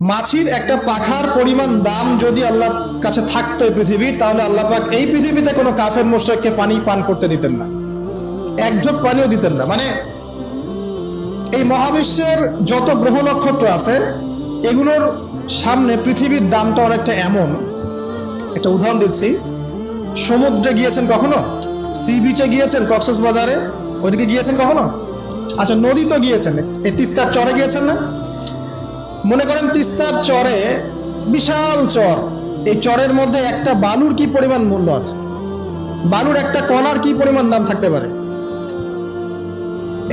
মাছির একটা পাখার পরিমাণ দাম যদি আল্লাহর কাছে থাকতো এই পৃথিবী, তাহলে আল্লাহ পাক এই পৃথিবীতে কোনো কাফের মোশরেককে পানি পান করতে দিতেন না। এক ঢোক পানিও দিতেন না। মানে এই মহাবিশ্বের যত গ্রহ নক্ষত্র আছে, এগুলোর সামনে পৃথিবীর দামটা অনেকটা এমন। একটা উদাহরণ দিচ্ছি। সমুদ্রে গিয়েছেন কখনো? সি বিচে গিয়েছেন কক্সেস বাজারে ওইদিকে গিয়েছেন কখনো? আচ্ছা নদী তো গিয়েছেন? এই তিস্তার চরে গিয়েছেন না? মনে করেন তিস্তার চরে বিশাল চর। এই চরের মধ্যে একটা বালুর কি পরিমাণ মূল্য আছে? বালুর একটা কণার কি পরিমাণ দাম থাকতে পারে?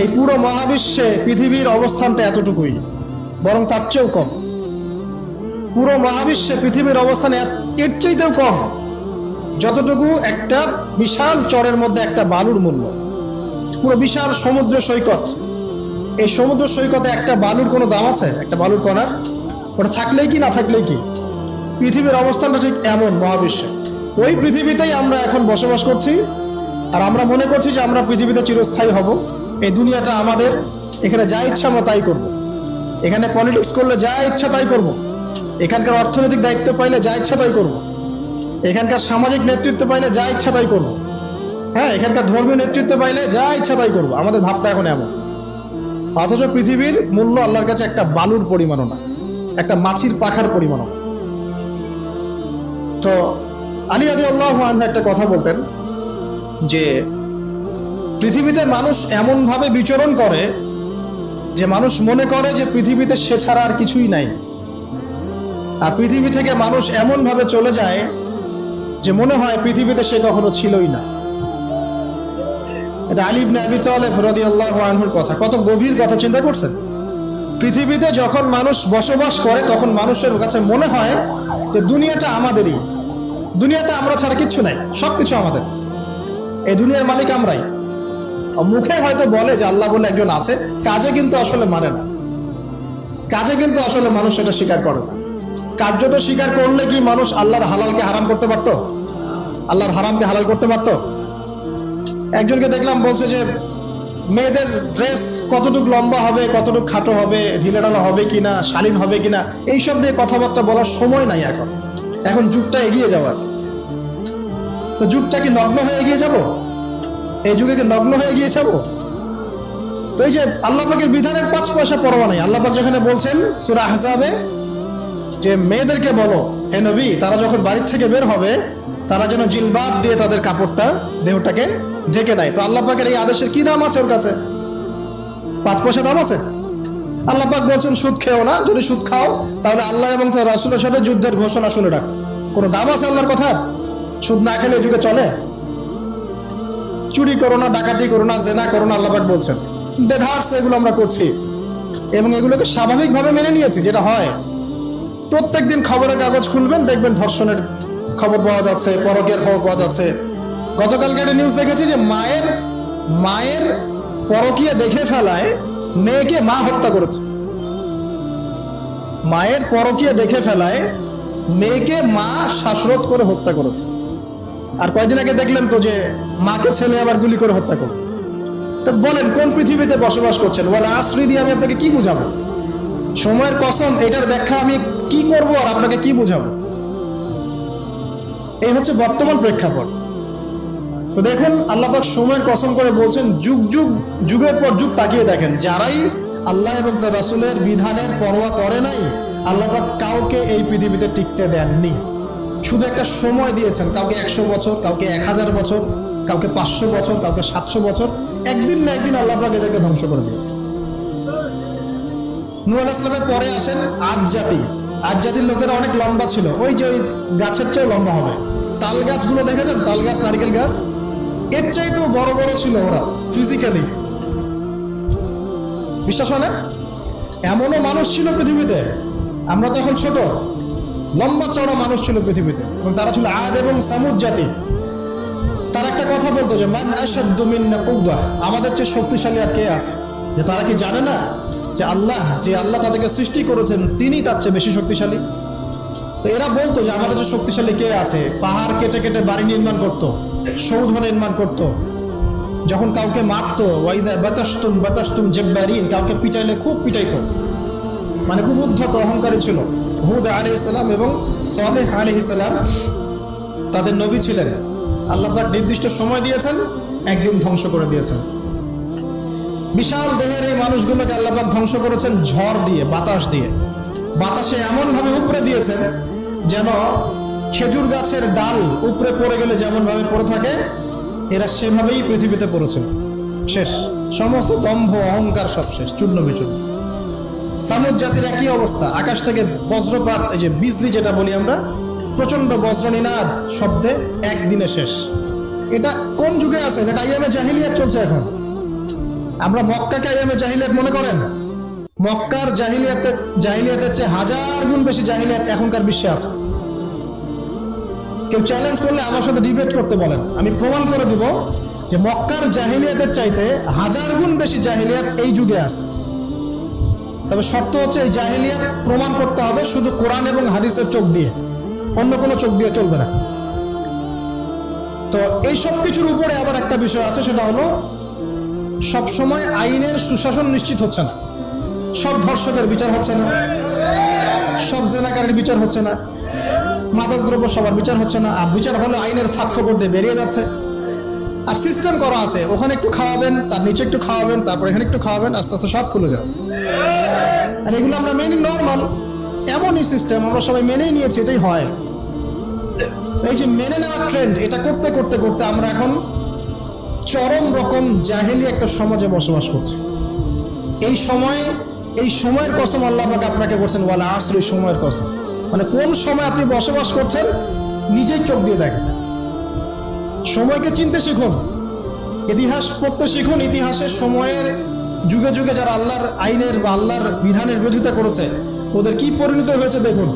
এই পুরো মহাবিশ্বে পৃথিবীর অবস্থানটা এতটুকুই, বরং তার চেয়েও কম। পুরো মহাবিশ্বে পৃথিবীর অবস্থান এর- চাইতেও কম। যতটুকু একটা বিশাল চরের মধ্যে একটা বালুর মূল্য। পুরো বিশাল সমুদ্র সৈকত। এই সমুদ্র সৈকতে একটা বালুর কোনো দাম আছে একটা বালুর কণার ওটা থাকলেই কি, না থাকলেই কি পৃথিবীর অবস্থানটা ঠিক এমন মহাবিশ্বে ওই পৃথিবীতেই আমরা এখন বসবাস করছি, আর আমরা মনে করছি যে আমরা পৃথিবীতে চিরস্থায়ী হব এই দুনিয়াটা আমাদের, এখানে যা ইচ্ছা আমরা তাই করব। এখানে পলিটিক্স করলে যা ইচ্ছা তাই করব। এখানকার অর্থনৈতিক দায়িত্ব পাইলে যা ইচ্ছা তাই করব। এখানকার সামাজিক নেতৃত্ব পাইলে যা ইচ্ছা তাই করব। হ্যাঁ এখানকার ধর্মীয় নেতৃত্ব পাইলে যা ইচ্ছা তাই করব আমাদের ভাবটা এখন এমন অথচ পৃথিবীর মূল্য আল্লাহর কাছে একটা বালুর পরিমাণও না, একটা মাছির পাখার পরিমাণও না। তো আলী আদি আল্লাহ একটা কথা বলতেন যে পৃথিবীতে মানুষ এমনভাবে বিচরণ করে যে মানুষ মনে করে যে পৃথিবীতে সে ছাড়া আর কিছুই নাই। আর পৃথিবী থেকে মানুষ এমনভাবে চলে যায় যে মনে হয় পৃথিবীতে সে কখনো ছিলই না। এটা আলিব নাবি তালেব আল্লাহ আনহুর কথা। কত গভীর কথা চিন্তা করছেন? পৃথিবীতে যখন মানুষ বসবাস করে, তখন মানুষের কাছে মনে হয় যে দুনিয়াটা আমাদেরই। দুনিয়াতে আমরা ছাড়া কিচ্ছু নাই, সবকিছু আমাদের। এই দুনিয়ার মালিক আমরাই। মুখে হয়তো বলে যে আল্লাহ বলে একজন আছে, কাজে কিন্তু আসলে মানে না। কাজে কিন্তু আসলে মানুষ সেটা স্বীকার করে না। কার্যটা স্বীকার করলে কি মানুষ আল্লাহর হালালকে হারাম করতে পারতো? আল্লাহর হারামকে হালাল করতে পারতো? একজনকে দেখলাম বলছে যে, মেয়েদের ড্রেস কতটুকু লম্বা হবে, কতটুকু খাটো হবে, ঢিলেঢালা হবে কিনা, শালীন হবে কিনা, এইসব নিয়ে কথাবার্তা বলার সময় নাই এখন। এখন যুগটা এগিয়ে যাওয়ার। তো যুগটা কি নগ্ন হয়ে এগিয়ে যাব? এই যুগে কি নগ্ন হয়ে এগিয়ে যাব? তো এই যে আল্লাহ পাকের বিধানের পাঁচ পয়সা পরোয়া নাই। আল্লাহ পাক যেখানে বলছেন সুরা হাসাবে যে মেয়েদেরকে বলো, হে নবী, তারা যখন বাড়ির থেকে বের হবে তারা যেন জিলবাব দিয়ে তাদের কাপড়টা, দেহটাকে ঢেকে নেয়। তো আল্লাহ পাকের এই আদেশের কি দাম আছে ওর কাছে? পাঁচ পয়সা দাম আছে? আল্লাহ পাক বলছেন, সুদ খেও না, যদি সুদ খাও, তাহলে আল্লাহ এবং তার রাসুলের সাথে যুদ্ধের ঘোষণা শুনে রাখো। কোনো দাম আছে আল্লাহর কথা? সুদ না খেলে যুগে চলে? চুরি করো না, ডাকাতি করো না, জেনা করো না, আল্লাহ পাক বলছেন। দেধার্স, এগুলো আমরা করছি। এবং এগুলোকে স্বাভাবিকভাবে মেনে নিয়েছি, যেটা হয়। প্রত্যেকদিন খবরের কাগজ খুলবেন, দেখবেন ধর্ষণের খবর পাওয়া যাচ্ছে, পরকের খবর পাওয়া যাচ্ছে। গতকালকে একটা নিউজ দেখেছি যে মায়ের মায়ের পরকিয়া দেখে ফেলায় মেয়েকে মা হত্যা করেছে। মায়ের পরকিয়া দেখে ফেলায় মেয়েকে মা শ্বাসরোধ করে হত্যা করেছে। আর কয়দিন আগে দেখলেন তো যে মাকে ছেলে আবার গুলি করে হত্যা করবে তা বলেন, কোন পৃথিবীতে বসবাস করছেন? বলে আশ্রী দিয়ে আমি আপনাকে কি বুঝাবো? সময়ের কসম, এটার ব্যাখ্যা আমি কি করব আর আপনাকে কি বুঝাবো? এই হচ্ছে বর্তমান প্রেক্ষাপট। তো দেখুন আল্লাপাক সময়ের কসম করে বলছেন, যুগ যুগ, যুগের পর যুগ তাকিয়ে দেখেন। যারাই আল্লাহ এবং তার রাসূলের বিধানের পরোয়া করে নাই আল্লাপাক কাউকে এই পৃথিবীতে টিকতে দেননি। শুধু একটা সময় দিয়েছেন, কাউকে একশো বছর, কাউকে এক হাজার বছর, কাউকে পাঁচশো বছর, কাউকে সাতশো বছর, একদিন না একদিন আল্লাপাক এদেরকে ধ্বংস করে দিয়েছে নূর আলাহ ইসলামের পরে আসেন আজ জাতি আজ জাতির লোকেরা অনেক লম্বা ছিল, ওই যে ওই গাছের চেয়েও লম্বা হবে। তাল গাছগুলো দেখেছেন? তাল গাছ নারকেল গাছ? এর চাইতেও বড় বড় ছিল ওরা ফিজিক্যালি বিশ্বাস হয় না? এমনও মানুষ ছিল পৃথিবীতে। আমরা তো এখন ছোট। লম্বা চড়া মানুষ ছিল পৃথিবীতে। এবং তারা ছিল আদ এবং সামুদ জাতি। তারা একটা কথা বলতো যে, মান আসাদ্দু মিন্না আমাদের চেয়ে শক্তিশালী আর কে আছে? যে তারা কি জানে না যে আল্লাহ যে আল্লাহ তাদেরকে সৃষ্টি করেছেন, তিনি তার চেয়ে বেশি শক্তিশালী? তো এরা বলতো যে আমাদের যে শক্তিশালী কে আছে? পাহাড় কেটে কেটে বাড়ি নির্মাণ করত, সৌধ নির্মাণ করত। যখন কাউকে মারতো, ওয়াইদা বাতাস্তুম বাতাস্তুম জেব্বারিন, কাউকে পিটাইলে খুব পিটাইতো। মানে খুব উদ্ধত, অহংকারী ছিল। হুদ আলি ইসলাম এবং সালেহ আলি ইসলাম তাদের নবী ছিলেন। আল্লাহ নির্দিষ্ট সময় দিয়েছেন, একদিন ধ্বংস করে দিয়েছেন। বিশাল দেহের এই মানুষগুলোকে আল্লাহ ধ্বংস করেছেন ঝড় দিয়ে, বাতাস দিয়ে। বাতাসে এমন ভাবে উপরে দিয়েছেন যেন খেজুর গাছের ডাল উপরে পড়ে গেলে যেমন ভাবে পড়ে থাকে, এরা সেভাবেই পৃথিবীতে পড়েছে। শেষ। সমস্ত দম্ভ, অহংকার সব শেষ, চূর্ণ বিচূর্ণ। সামুদ জাতির একই অবস্থা। আকাশ থেকে বজ্রপাত, এই যে বিজলি যেটা বলি আমরা প্রচণ্ড বজ্রনিনাদ শব্দে একদিনে শেষ। এটা কোন যুগে আছে? এটা আইএমএ জাহিলিয়াত চলছে এখন। আমরা মক্কাকে আইএমএ জাহিলিয়াত মনে করেন? মক্কার জাহিলিয়াতে জাহিলিয়াতের চেয়ে হাজার গুণ বেশি জাহিলিয়াত এখনকার বিশ্বে আছে। কেউ চ্যালেঞ্জ করলে আমার সাথে ডিবেট করতে বলেন। আমি প্রমাণ করে দিব যে মক্কার জাহিলিয়াতের চাইতে হাজার গুণ বেশি জাহিলিয়াত এই যুগে আছে। তবে শর্ত হচ্ছে এই জাহিলিয়াত প্রমাণ করতে হবে শুধু কোরআন এবং হাদিসের চোখ দিয়ে। অন্য কোনো চোখ দিয়ে চলবে না। তো এই সব কিছুর উপরে আবার একটা বিষয় আছে, সেটা হলো সবসময় আইনের সুশাসন নিশ্চিত হচ্ছে না। সব ধর্ষকের বিচার হচ্ছে না। সব জেনাকারের বিচার হচ্ছে না। মাদকদ্রব্য সবার বিচার হচ্ছে না। আর বিচার হলে আইনের ফাঁক ফোকর দিয়ে বেরিয়ে যাচ্ছে। আর সিস্টেম করা আছে। ওখানে একটু খাওয়াবেন, তার নিচে একটু খাওয়াবেন, তারপর এখানে একটু খাওয়াবেন, আস্তে আস্তে সব খুলে যাবে। আর এগুলো আমরা মেনে নর্মাল এমনই সিস্টেম আমরা সবাই মেনেই নিয়েছি, এটাই হয়। এই যে মেনে নেওয়ার ট্রেন্ড এটা করতে করতে করতে আমরা এখন চরম রকম জাহেলি একটা সমাজে বসবাস করছি। এই সময় এই সময়ের কসম আল্লাহ আপনাকে করছেন ওয়ালা আসর এই সময়ের কসম। মানে কোন সময় আপনি বসবাস করছেন নিজেই চোখ দিয়ে দেখেন। সময়কে চিনতে শিখুন, ইতিহাস পড়তে শিখুন ইতিহাসের সময়ের যুগে যুগে যারা আল্লাহর আইনের বা আল্লাহর বিধানের বিরোধিতা করেছে, ওদের কি পরিণত হয়েছে দেখুন।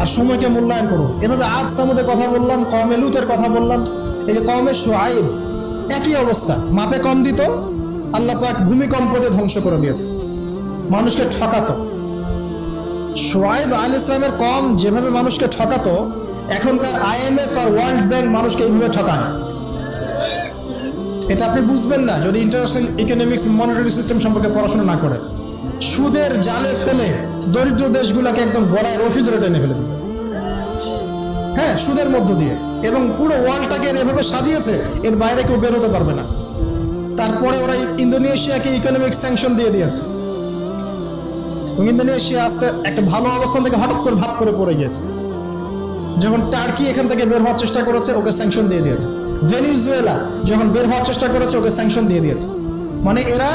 আর সময়কে মূল্যায়ন করুন। এভাবে আজ সামুদের কথা বললাম কমে লুতের কথা বললাম, এই যে কমে সোয়াইব, একই অবস্থা। মাপে কম দিত, আল্লাহ পাক ভূমিকম্প দিয়ে ধ্বংস করে দিয়েছে। মানুষকে ঠকাতো। সোয়াইব আল ইসলামের কম যেভাবে মানুষকে ঠকাতো, এখনকার আইএমএফ আর ওয়ার্ল্ড ব্যাংক মানুষকে এইভাবে ঠকায়। এটা আপনি বুঝবেন না যদি ইন্টারন্যাশনাল ইকোনমিক্স মনিটারি সিস্টেম সম্পর্কে পড়াশোনা না করে। সুদের জালে ফেলে দরিদ্র দেশগুলোকে একদম গলায় রশি ধরে টেনে ফেলে দিবে। হ্যাঁ সুদের মধ্য দিয়ে। এবং পুরো ওয়ার্ল্ডটাকে এভাবে সাজিয়েছে, এর বাইরে কেউ বেরোতে পারবে না। তারপরে ওরা ইন্দোনেশিয়াকে ইকোনমিক স্যাংশন দিয়ে দিয়েছে। আস্তে একটা ভালো অবস্থান থেকে হঠাৎ করে ধাপ করে পড়ে যখন টার্কি এখান থেকে বের হওয়ার চেষ্টা করেছে, ওকে স্যাংশন দিয়ে দিয়েছে। ভেনিজুয়েলা যখন বের হওয়ার চেষ্টা করেছে, ওকে স্যাংশন দিয়ে দিয়েছে। মানে এরা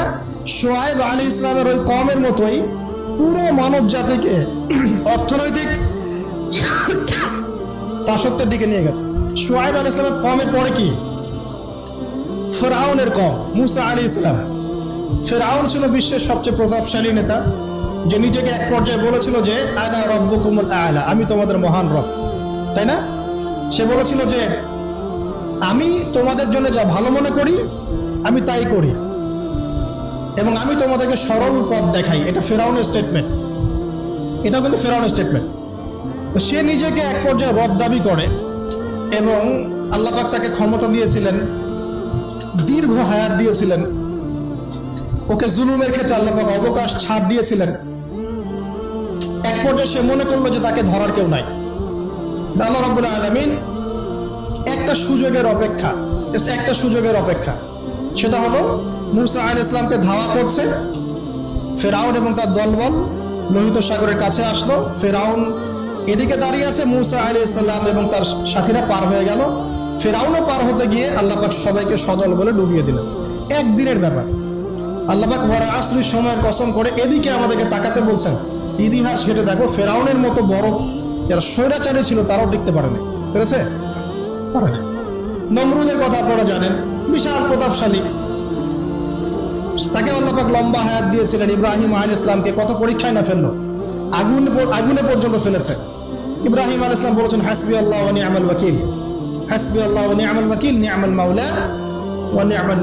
আলী ইসলামের ওই কমের মতোই পুরো মানব জাতিকে অর্থনৈতিক দাসত্বের দিকে নিয়ে গেছে। সোয়াইব আলী ইসলামের কমের পরে কি? ফেরাউনের কম, মুসা আলী ইসলাম। ফেরাউন ছিল বিশ্বের সবচেয়ে প্রতাপশালী নেতা। যে নিজেকে এক পর্যায়ে বলেছিল যে, আনা রব্বকুমুল আলা আমি তোমাদের মহান রব। তাই না? সে বলেছিল যে, আমি তোমাদের জন্য যা ভালো মনে করি, আমি তাই করি। এবং আমি তোমাদেরকে সরল পথ দেখাই। এটা ফেরাউনের স্টেটমেন্ট এটাও কিন্তু ফেরাউনের স্টেটমেন্ট তো সে নিজেকে এক পর্যায়ে রব দাবি করে এবং আল্লাহ তাকে ক্ষমতা দিয়েছিলেন, দীর্ঘ হায়াত দিয়েছিলেন। ওকে জুলুমের ক্ষেত্রে আল্লাহ অবকাশ ছাড় দিয়েছিলেন। পর্যায়ে সে মনে করল যে তাকে ধরার কেউ নাই। আল্লাহ রাব্বুল আলামিন একটা সুযোগের অপেক্ষা একটা সুযোগের অপেক্ষা। সেটা হলো, মুসা আল ইসলামকে ধাওয়া করছে, ফেরাউন এবং তার দলবল লোহিত সাগরের কাছে আসলো। ফেরাউন এদিকে দাঁড়িয়ে আছে, মুসা আলী ইসলাম এবং তার সাথীরা পার হয়ে গেল। ফেরাউনও পার হতে গিয়ে আল্লাহ পাক সবাইকে সদল বলে ডুবিয়ে দিলেন। একদিনের ব্যাপার। আল্লাহ পাক বড় আসরি সময়ের কসম করে এদিকে আমাদেরকে তাকাতে বলছেন ইতিহাস ঘেটে দেখো, ফেরাউনের মতো বড় যারা স্বৈরাচারী ছিল, তারাও টিকতে পারেনি পেরেছে? পারে না নমরুদের কথা আপনারা জানেন, বিশাল প্রতাপশালী। তাকে আল্লাহ লম্বা হায়াত দিয়েছিলেন, ইব্রাহিম আল ইসলামকে কত পরীক্ষায় না ফেলল, আগুন আগুনে পর্যন্ত ফেলেছে। ইব্রাহিম আল ইসলাম বলেছেন, হাসবি আল্লাহ ওয়া নি'মাল ওয়াকিল। হাসবি আল্লাহ ওয়া নি'মাল ওয়াকিল ওয়া নি'মাল